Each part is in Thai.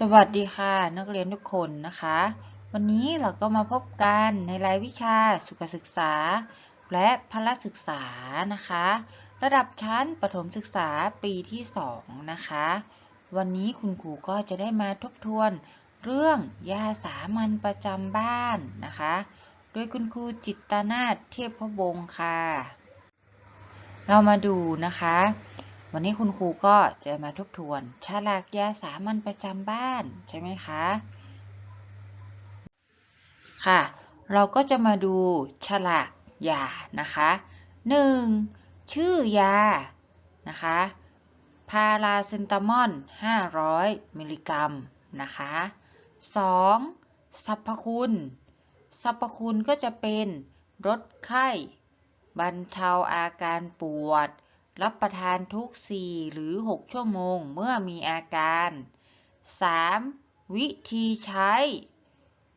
สวัสดีค่ะ นักเรียนทุกคนนะคะ วันนี้เราก็มาพบกันในรายวิชาสุขศึกษา และพละศึกษานะคะ ระดับชั้นประถมศึกษาปีที่ 2 นะคะ วันนี้คุณครูก็จะได้มาทบทวนเรื่องยาสามัญประจำบ้านนะคะ โดยคุณครูจิตตนาถเทพวงค่ะ เรามาดูนะคะ วันนี้คุณครูก็จะมาทบทวนฉลากยาสามัญประจำบ้านใช่ไหมคะ ค่ะ เราก็จะมาดูฉลากยานะคะ 1. ชื่อยา นะคะ พาราเซนตามอน 500 มิลลิกรัม นะคะ 2. สรรพคุณ สรรพคุณก็จะเป็นลดไข้ บรรเทาอาการปวด รับประทานทุก 4 หรือ 6 ชั่วโมงเมื่อมีอาการ 3. วิธีใช้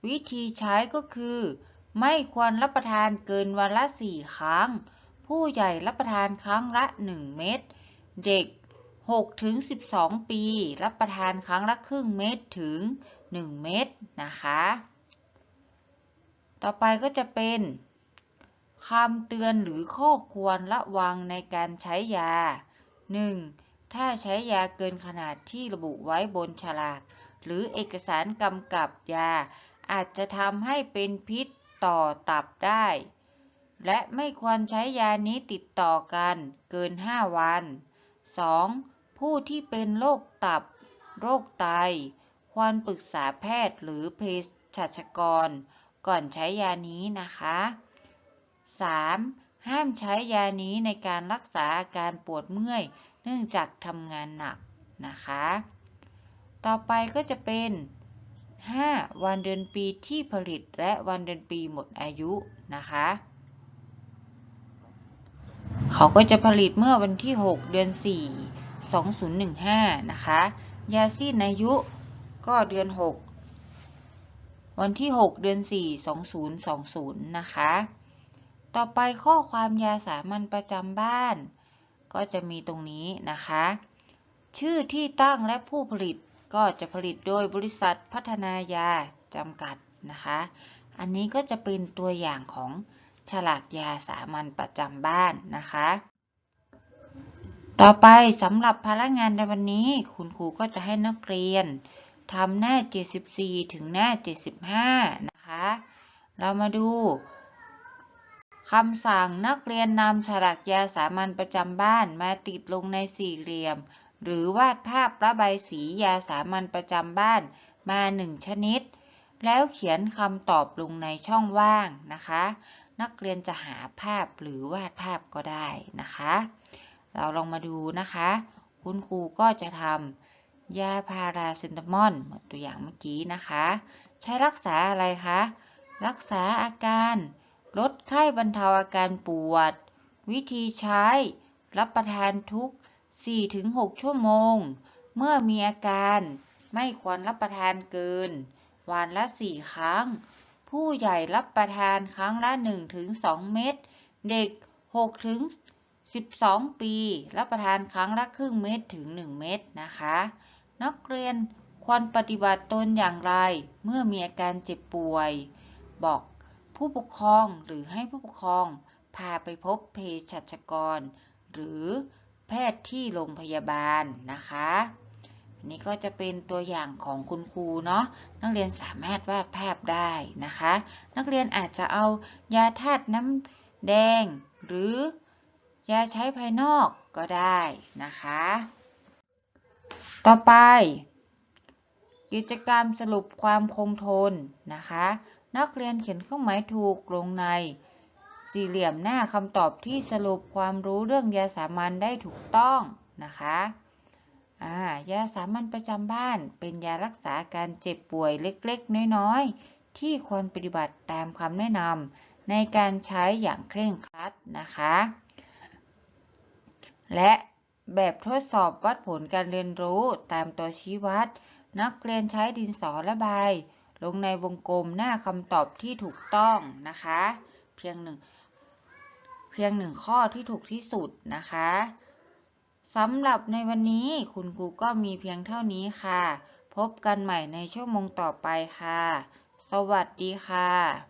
วิธีใช้ก็คือ ไม่ควรรับประทานเกินวันละ 4 ครั้ง ผู้ใหญ่รับประทานครั้งละ 1 เม็ด เด็ก 6-12 ปี รับประทานครั้งละครึ่งเม็ดถึง 1 เม็ดนะคะ ต่อไปก็จะเป็น คำเตือนหรือข้อควรระวังในการใช้ยา 1. ถ้าใช้ยาเกินขนาดที่ระบุไว้บนฉลาก หรือเอกสารกำกับยา อาจจะทำให้เป็นพิษต่อตับได้ และไม่ควรใช้ยานี้ติดต่อกันเกิน 5 วัน 2. ผู้ที่เป็นโรคตับ โรคไต ควรปรึกษาแพทย์หรือเภสัชกร ก่อนใช้ยานี้นะคะ 3. ห้ามใช้ยานี้ในการรักษาอาการปวดเมื่อย เนื่องจากทำงานหนักนะคะ ต่อไปก็จะเป็น 5. วันเดือนปีที่ผลิตและวันเดือนปีหมดอายุนะคะ เขาก็จะผลิตเมื่อวันที่ 6 เดือน 4 2015 นะคะ ยาสิ้นอายุก็เดือน 6 วันที่ 6 เดือน 4 2020 นะคะ ต่อไปข้อความยาสามัญประจำบ้าน ก็จะมีตรงนี้นะคะ ชื่อที่ตั้งและผู้ผลิตก็จะผลิตโดยบริษัทพัฒนายาจำกัดนะคะ อันนี้ก็จะเป็นตัวอย่างของฉลากยาสามัญประจำบ้านนะคะ ต่อไปสำหรับภาระงานในวันนี้ คุณครูก็จะให้นักเรียนทำหน้า 74 ถึงหน้า 75 นะคะ เรามาดู คำสั่งนักเรียนนำฉลากยาสามัญประจำบ้านมาติดลงในสี่เหลี่ยม หรือวาดภาพระบายสียาสามัญประจำบ้านมาหนึ่งชนิด แล้วเขียนคำตอบลงในช่องว่างนะคะ นักเรียนจะหาภาพหรือวาดภาพก็ได้นะคะ เราลองมาดูนะคะ คุณครูก็จะทำยาพาราเซนตามอลเหมือนตัวอย่างเมื่อกี้นะคะ ใช้รักษาอะไรคะ รักษาอาการ ลดไข้บรรเทาอาการปวด วิธีใช้ รับประทานทุก 4-6 ชั่วโมง เมื่อมีอาการไม่ควรรับประทานเกิน วันละ 4 ครั้ง ผู้ใหญ่รับประทานครั้งละ 1-2 เม็ด เด็ก 6-12 ปี รับประทานครั้งละครึ่งเม็ดถึง 1 เม็ดนะคะ นักเรียนควรปฏิบัติตนอย่างไร เมื่อมีอาการเจ็บป่วย บอก ผู้ปกครองหรือให้ผู้ปกครอง พาไปพบเภสัชกร หรือแพทย์ที่โรงพยาบาลนะคะนนี้ก็จะเป็นตัวอย่างของคุณครูเนาะนักเรียนสามารถวาดภาพได้นะคะ นักเรียนอาจจะเอายาธาตุน้ำแดง หรือยาใช้ภายนอกก็ได้นะคะ ต่อไป กิจกรรมสรุปความคงทนนะคะ นักเรียนเขียนเครื่องหมายถูกลงใน สี่เหลี่ยมหน้าคำตอบที่สรุปความรู้เรื่องยาสามัญได้ถูกต้องนะคะอ่ายาสามัญประจำบ้านเป็นยารักษาการเจ็บป่วยเล็กๆ น้อยๆ ที่ควรปฏิบัติตามคำแนะนำในการใช้อย่างเคร่งครัดนะคะ และแบบทดสอบวัดผลการเรียนรู้ตามตัวชี้วัด นักเรียนใช้ดินสอระบาย ลงในวงกลมหน้าคำตอบที่ถูกต้องนะคะ เพียงหนึ่งเพียงหนึ่งข้อที่ถูกที่สุดนะคะสำหรับในวันนี้คุณครูก็มีเพียงเท่านี้ค่ะ พบกันใหม่ในชั่วโมงต่อไปค่ะ สวัสดีค่ะ